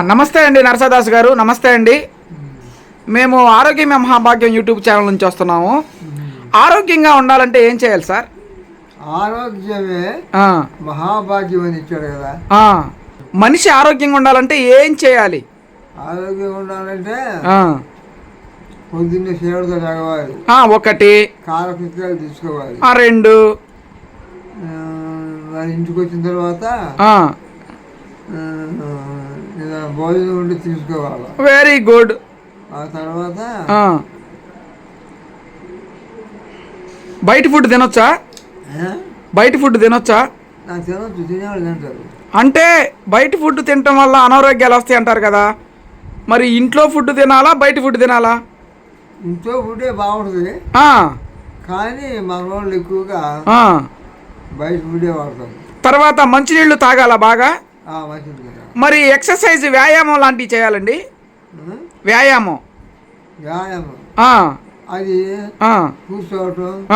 నమస్తే అండి నరసదాస్ గారు. నమస్తే అండి. మేము ఆరోగ్యమే మహాభాగ్యం యూట్యూబ్ ఛానల్ నుంచి వస్తున్నాము. ఆరోగ్యంగా ఉండాలంటే ఏం చేయాలి సార్? ఆరోగ్యమే మహాభాగ్యం అని ఇచ్చాడు కదా. మనిషి ఆరోగ్యంగా ఉండాలంటే ఏం చేయాలి? ఆరోగ్యం ఉండాలంటే పొద్దున్నే సేవతో తాగవాలి ఒకటి. కాలకృత్యాలు తీసుకోవాలి. ఆ, రెండు. ఇంటికి వచ్చిన తర్వాత ఏదైనా భోజనం ఉంటే తీసుకోవాలి? వెరీ గుడ్ ఆ తర్వాత. బయట ఫుడ్ తినొచ్చా? బయట ఫుడ్ తినొచ్చా? నాకు తినొచ్చు. తినేవాళ్ళు తింటారు. అంటే బయట ఫుడ్ తినటం వల్ల అనారోగ్యాలు వస్తాయి అంటారు కదా. మరి ఇంట్లో ఫుడ్ తినాలా? బయట ఫుడ్ తినాలా? ఇంట్లో ఫుడే బాగుంటుంది. కానీ మన వాళ్ళు ఎక్కువగా. బయట ఫుడే వాడతారు. తర్వాత మంచినీళ్ళు తాగాల బాగా? మరి ఎక్సర్సైజ్ వ్యాయామం లాంటివి చేయాలండి? వ్యాయామం. అది కూర్చోవటం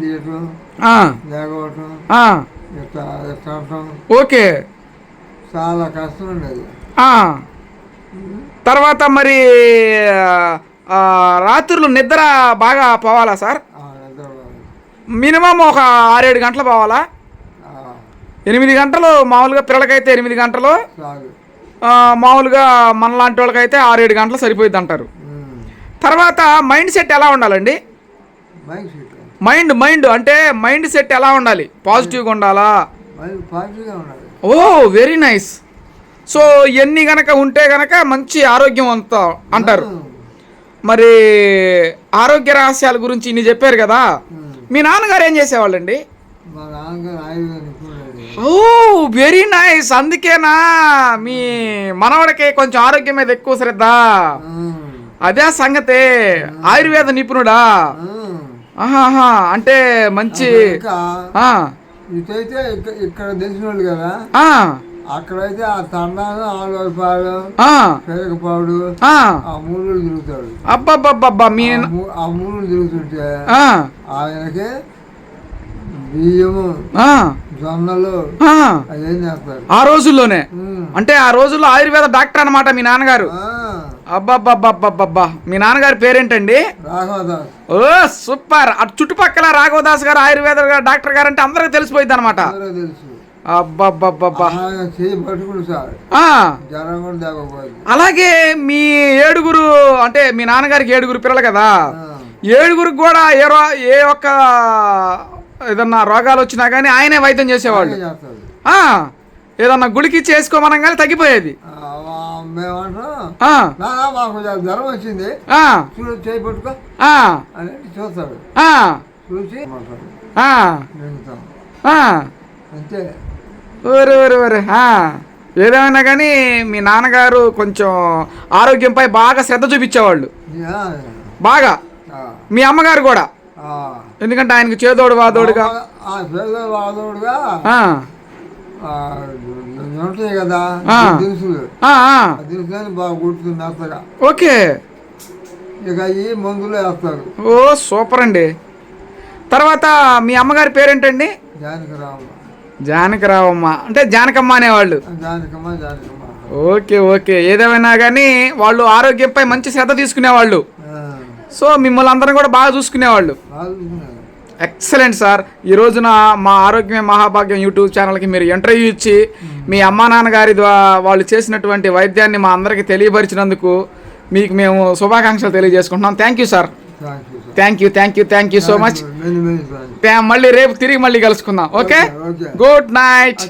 తీయటం లేకపోవటం. ఇట్లా ఓకే. చాలా కష్టం ఉండేది. తర్వాత మరి రాత్రులు నిద్ర బాగా పోవాలా సార్. మినిమం ఒక ఆరేడు గంటలు పోవాలా? ఎనిమిది గంటలు మామూలుగా పిల్లలకైతే ఎనిమిది గంటలు. మామూలుగా మనలాంటి వాళ్ళకైతే ఆరేడు గంటలు సరిపోయింది అంటారు. తర్వాత మైండ్ సెట్ ఎలా ఉండాలండి? మైండ్ మైండ్ అంటే మైండ్ సెట్ ఎలా ఉండాలి? పాజిటివ్గా ఉండాలా? ఓ వెరీ నైస్. సో ఇవన్నీ గనక ఉంటే గనక మంచి ఆరోగ్యం అంత అంటారు. మరి ఆరోగ్య రహస్యాల గురించి ఇన్ని చెప్పారు కదా. మీ నాన్నగారు ఏం చేసేవాళ్ళండి? మా నాన్నగారు ఓ వెరీ నైస్ అందుకేనా? మీ మనవడికి కొంచెం ఆరోగ్యం మీద ఎక్కువ శ్రద్ధ. ఉమ్. అదే సంగతే. ఆయుర్వేద నిపుణుడా? ఉమ్. ఆహాహా అంటే మంచి ఇటైతే ఇక్కడ ఇక్కడ తెలిసిన వాళ్ళు కదా అక్కడైతే ఆ తండాను ఆలోపాడు ఆ, పెరగపాడు ఆ. ఆ మూడు తిరుగుతాడు అబ్బబ్బబ్బబ్బా మీ ఆ మూడు తిరుగుతుంటే ఆయనకి బియ్యము ఆ, జొన్నలు ఆ. రోజుల్లోనే. అంటే ఆ రోజుల్లో ఆయుర్వేద డాక్టర్ అన్నమాట మీ నాన్నగారు. ఆ, అబ్బబ్బబ్బబ్బబ్బా మీ నాన్నగారి పేరేంటండి? రాఘవదాస్. ఓ సూపర్. అటు చుట్టుపక్కల రాఘవదాస్ గారు ఆయుర్వేద డాక్టర్ గారు అంటే అందరికి తెలిసిపోయింది అనమాట అబ్బబ్బబ్బబ్బా. అలాగే మీ ఏడుగురు అంటే మీ నాన్నగారికి ఏడుగురు పిల్లలు కదా. ఏడుగురికి కూడా ఏ ఒక్క ఏదన్నా రోగాలు వచ్చినా కానీ ఆయనే వైద్యం చేసేవాళ్ళు. ఏదన్నా గుడికి చేసుకోమనం కానీ తగ్గిపోయేది మాకు జ్వరం వచ్చింది. చూస్తాడు. చూసి. అంతే. ఊరు ఊరు ఊరు. ఏదేమైనా కానీ మీ నాన్నగారు కొంచెం ఆరోగ్యంపై బాగా శ్రద్ధ చూపించేవాళ్ళు. బాగా. మీ అమ్మగారు కూడా. ఎందుకంటే ఆయనకు చేదోడు వాదోడుగా? వాదోడుగా? ఉంటాయి కదా. దినుసులు బాగా ఓకే. ఇక ఈ మందులు వేస్తారు. ఓ సూపర్ అండి తర్వాత మీ అమ్మగారి పేరేంటండి? జానకి రామ జానకరావమ్మ. అంటే జానకమ్మ అనేవాళ్ళు. జానకమ్మ జానకమ్మ. Okay okay. ఏదేమైనా కానీ వాళ్ళు ఆరోగ్యంపై మంచి శ్రద్ధ తీసుకునేవాళ్ళు. సో మిమ్మల్ని అందరం కూడా బాగా చూసుకునేవాళ్ళు. Excellent sir. ఈ రోజున మా ఆరోగ్యమే మహాభాగ్యం యూట్యూబ్ ఛానల్కి మీరు ఇంటర్వ్యూ ఇచ్చి మీ అమ్మా నాన్నగారి ద్వారా వాళ్ళు చేసినటువంటి వైద్యాన్ని మా అందరికీ తెలియపరిచినందుకు మీకు మేము శుభాకాంక్షలు తెలియజేసుకుంటున్నాం. Thank you sir thank you thank you thank you so much మళ్ళీ రేపు తిరిగి మళ్ళీ కలుసుకుందాం. Okay good night